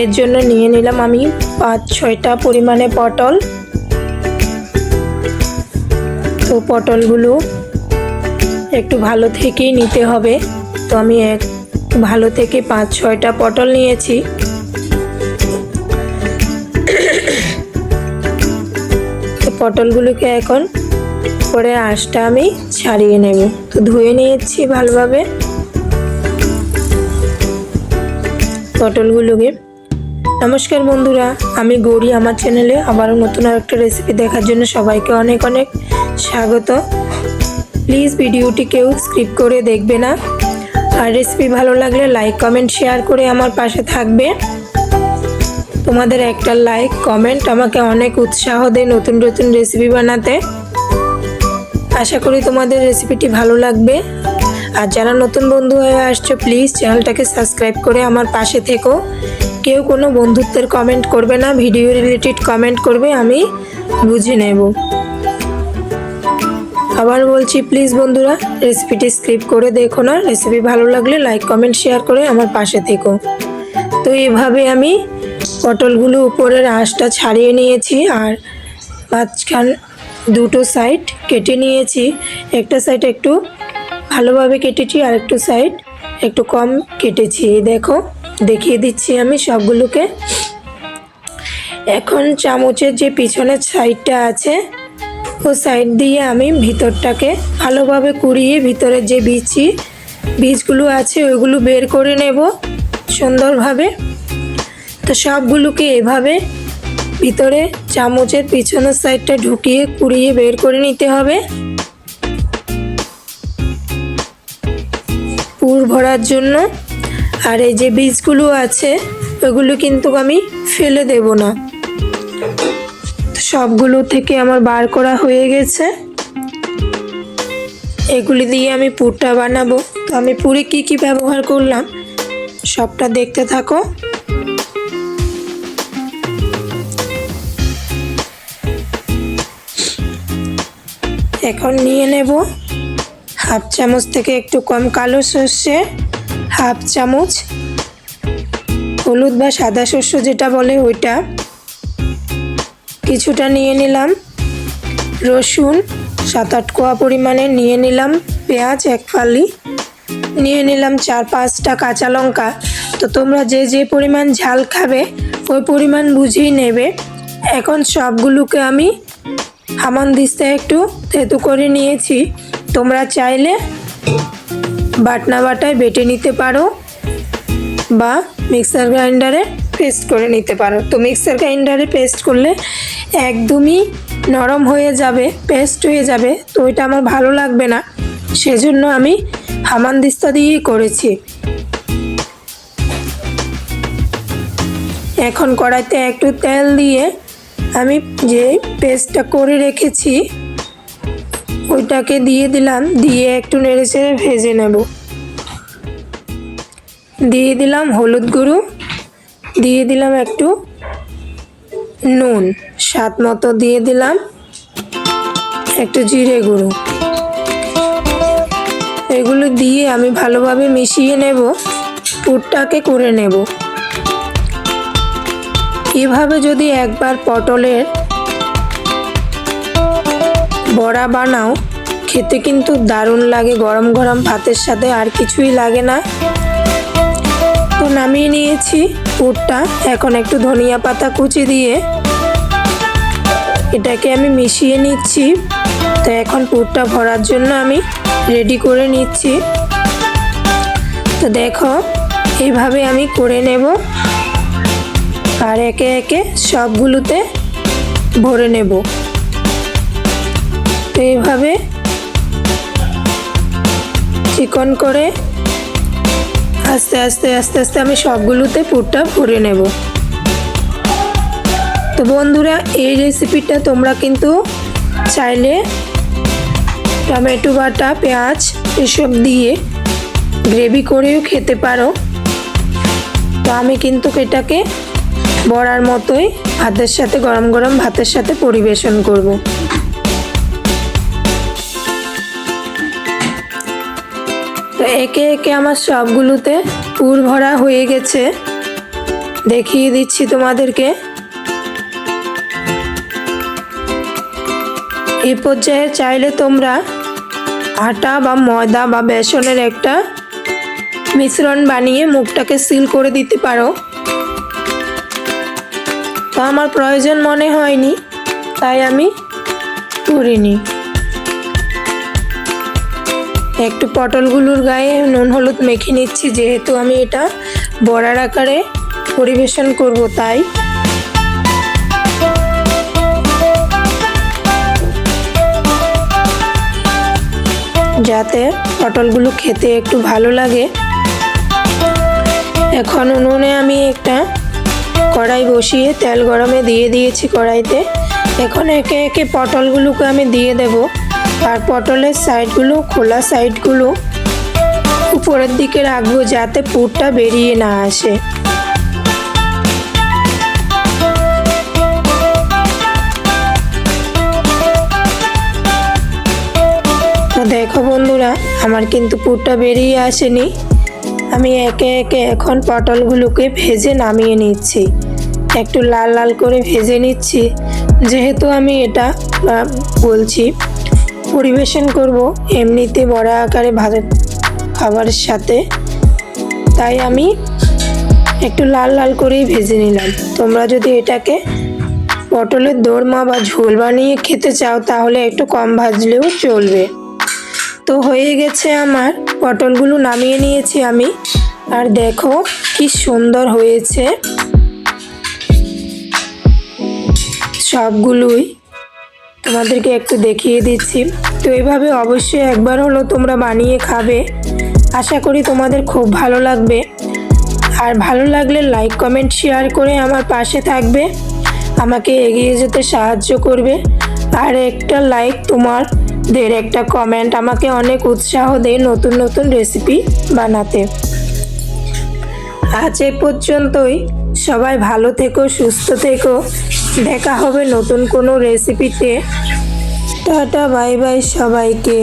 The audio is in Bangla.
এর জন্য নিয়ে নিলাম আমি পাঁচ ছয়টা পরিমাণে পটল। তো পটলগুলো একটু ভালো থেকেই নিতে হবে। তো আমি এক ভালো থেকে পাঁচ ছয়টা পটল নিয়েছি। তো পটলগুলোকে এখন পরে আঁশটা আমি ছাড়িয়ে নেব। তো ধুয়ে নিয়েছি ভালোভাবে। পটলগুলোকে নমস্কার বন্ধুরা, আমি গৌরী আমার চ্যানেলে আবারও নতুন আরেকটা রেসিপি দেখার জন্য সবাইকে অনেক অনেক স্বাগত। প্লিজ ভিডিওটি কেউ স্কিপ করে দেখবে না। আর রেসিপি ভালো লাগলে লাইক কমেন্ট শেয়ার করে আমার পাশে থাকবে। তোমাদের একটা লাইক কমেন্ট আমাকে অনেক উৎসাহ দেয় নতুন নতুন রেসিপি বানাতে। আশা করি তোমাদের রেসিপিটি ভালো লাগবে। আর যারা নতুন বন্ধু হয়ে আসছো প্লিজ চ্যানেলটাকে সাবস্ক্রাইব করে আমার পাশে থেকো। কেউ কোনো বন্ধুত্বের কমেন্ট করবে না ভিডিও রিলেটেড কমেন্ট করবে, আমি বুঝে নেব। আবার বলছি প্লিজ বন্ধুরা রেসিপিটি স্ক্রিপ করে দেখো না। রেসিপি ভালো লাগলে লাইক কমেন্ট শেয়ার করে আমার পাশে থেকো। তো এভাবে আমি পটলগুলো উপরের আঁশটা ছাড়িয়ে নিয়েছি আর মাঝখান দুটো সাইড কেটে নিয়েছি। একটা সাইড একটু ভালোভাবে কেটেছি আর একটু সাইড একটু কম কেটেছি, দেখো। দেখিয়ে দিচ্ছি আমি সবগুলোকে। এখন চামচের যে পিছনের সাইডটা আছে, ও সাইড দিয়ে আমি ভিতরটাকে ভালোভাবে কুড়িয়ে ভিতরের যে বিচি, বীজগুলো আছে, ওইগুলো বের করে নেব সুন্দরভাবে। তো সবগুলোকে এভাবে ভিতরে চামচের পিছনের সাইডটা ঢুকিয়ে কুড়িয়ে বের করে নিতে হবে। পুর ভরার জন্য আর এই যে বীজগুলো আছে, ওগুলো কিন্তু আমি ফেলে দেব না। সবগুলো থেকে আমার বার করা হয়ে গেছে। এগুলি দিয়ে আমি পুরটা বানাবো। তো আমি পুরে কি কি ব্যবহার করলাম, সবটা দেখতে থাকো। এখন নিয়ে নেব হাফ চামচ থেকে একটু কম কালো সর্ষে। হাফ চামচ হলুদ বা সাদা শস্য যেটা বলে ওইটা। কিছুটা নিয়ে নিলাম রসুন সাত আট কোয়া পরিমাণে নিয়ে নিলাম পেঁয়াজ এক ফালি। নিয়ে নিলাম চার পাঁচটা কাঁচা লঙ্কা। তো তোমরা যে যে পরিমাণ ঝাল খাবে, ওই পরিমাণ বুঝেই নেবে। এখন সবগুলোকে আমি হামান দিস্তে একটু থেতু করে নিয়েছি। তোমরা চাইলে বাটনা বাটায় বেটে নিতে পারো বা মিক্সার গ্রাইন্ডারে পেস্ট করে নিতে পারো। তো মিক্সার গ্রাইন্ডারে পেস্ট করলে একদমই নরম হয়ে যাবে, পেস্ট হয়ে যাবে। তো ওইটা আমার ভালো লাগবে না, সেজন্য আমি হামান দিস্তা দিয়েই করেছি। এখন কড়াইতে একটু তেল দিয়ে আমি যে পেস্টটা করে রেখেছি ওইটাকে দিয়ে দিলাম, দিয়ে একটু নেড়ে চেড়ে ভেজে নেব। দিয়ে দিলাম হলুদ গুঁড়ো, দিয়ে দিলাম একটু নুন, স্বাদ মতো দিয়ে দিলাম একটু জিরে গুঁড়ো। এগুলো দিয়ে আমি ভালোভাবে মিশিয়ে নেব, পুরটাকে করে নেব। এভাবে যদি একবার পটলের বড়া বানাও খেতে কিন্তু দারুণ লাগে গরম গরম ভাতের সাথে, আর কিছুই লাগে না। তো নামিয়ে নিয়েছি পুরটা। এখন একটু ধনিয়া পাতা কুচি দিয়ে এটাকে আমি মিশিয়ে নিচ্ছি। তো এখন পুরটা ভরার জন্য আমি রেডি করে নিচ্ছি। তো দেখো এইভাবে আমি করে নেব। আর একে একে সবগুলোতে ভরে নেব। তো এইভাবে চিকন করে আস্তে আস্তে আস্তে আস্তে আমি সবগুলোতে পুরটা ভরে নেব। তো বন্ধুরা, এই রেসিপিটা তোমরা কিন্তু চাইলে টমেটো বাটা, পেঁয়াজ এসব দিয়ে গ্রেভি করেও খেতে পারো। তো আমি কিন্তু এটাকে বড়ার মতোই ভাতের সাথে, গরম গরম ভাতের সাথে পরিবেশন করব। তো একে একে আমার সবগুলোতে পুর ভরা হয়ে গেছে। দেখিয়ে দিচ্ছি তোমাদেরকে। এই পর্যায়ে চাইলে তোমরা আটা বা ময়দা বা বেসনের একটা মিশ্রণ বানিয়ে মুখটাকে সিল করে দিতে পারো। তো আমার প্রয়োজন মনে হয়নি, তাই আমি করিনি একটু পটলগুলোর গায়ে নুন হলুদ মেখে নিচ্ছি, যেহেতু আমি এটা বড়ার আকারে পরিবেশন করব তাই। যাতে পটলগুলো খেতে একটু ভালো লাগে। এখন উনুনে আমি একটা কড়াই বসিয়ে তেল গরমে দিয়ে দিয়েছি কড়াইতে। এখন একে একে পটলগুলোকে আমি দিয়ে দেব। আর পটলের সাইডগুলো, খোলা সাইডগুলো উপরের দিকে রাখব যাতে পুরটা বেরিয়ে না আসে। দেখো বন্ধুরা, আমার কিন্তু পুরটা বেরিয়ে আসেনি। আমি একে একে এখন পটলগুলোকে ভেজে নামিয়ে নিচ্ছি। একটু লাল লাল করে ভেজে নিচ্ছি। যেহেতু আমি এটা বলছি পরিবেশন করব এমনিতে বড় আকারে ভাত খাবারের সাথে। তাই আমি একটু লাল লাল করেই ভেজে নিলাম। তোমরা যদি এটাকে পটলের দোরমা বা ঝোল বানিয়ে খেতে চাও, তাহলে একটু কম ভাজলেও চলবে। তো হয়ে গেছে আমার পটলগুলো নামিয়ে নিয়েছি আমি। আর দেখো কি সুন্দর হয়েছে। সবগুলোই তোমাদেরকে একটু দেখিয়ে দিচ্ছি। তো এইভাবে অবশ্যই একবার হলো তোমরা বানিয়ে খাবে। আশা করি তোমাদের খুব ভালো লাগবে। আর ভালো লাগলে লাইক কমেন্ট শেয়ার করে আমার পাশে থাকবে। আমাকে এগিয়ে যেতে সাহায্য করবে। আর একটা লাইক তোমাদের একটা কমেন্ট আমাকে অনেক উৎসাহ দেয় নতুন নতুন রেসিপি বানাতে। আজ এ পর্যন্তই। সবাই ভালো থেকো, সুস্থ থেকো। দেখা হবে নতুন কোনো রেসিপিতে টাটা বাই বাই সবাইকে।